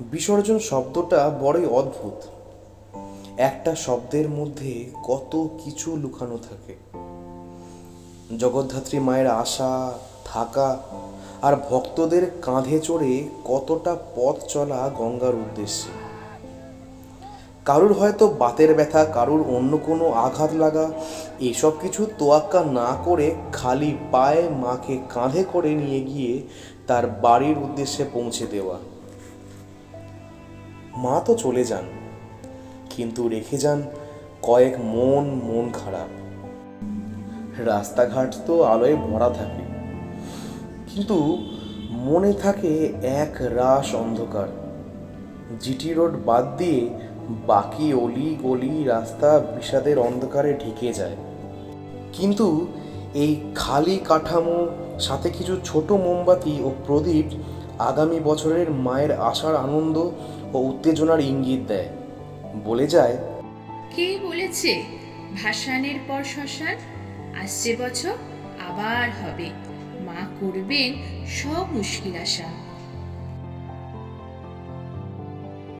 বিসর্জন শব্দটা বড়ই অদ্ভুত। একটা শব্দের মধ্যে কত কিছু লুকানো থাকে। জগদ্ধাত্রী মায়ের আশা, থাকা আর ভক্তদের কাঁধে চড়ে কতটা পথ চলা গঙ্গার উদ্দেশ্যে। কারুর হয়তো বাতের ব্যথা, কারুর অন্য কোনো আঘাত লাগা, এসব কিছু তোয়াক্কা না করে খালি পায়ে মাকে কাঁধে করে নিয়ে গিয়ে তার বাড়ির উদ্দেশ্যে পৌঁছে দেওয়া। মা তো চলে যান, কিন্তু রেখে যান কয়েক মন মন খারাপ। রাস্তাঘাট তো আলোয় ভরা থাকে, কিন্তু মনে থাকে এক রাস অন্ধকার। জিটি রোড বাদ দিয়ে বাকি অলি গলি রাস্তা বিষাদের অন্ধকারে ঢেকে যায়। কিন্তু এই খালি কাঠামো, সাথে কিছু ছোট মোমবাতি ও প্রদীপ আগামী বছরের মায়ের আশার আনন্দ ও উত্তেজনার ইঙ্গিত দেয়। বলে যায়, কে বলেছে ভাসানের পর শ্মশান? আসছে বছর আবার হবে। মা করবেন সব মুশকিল আশা।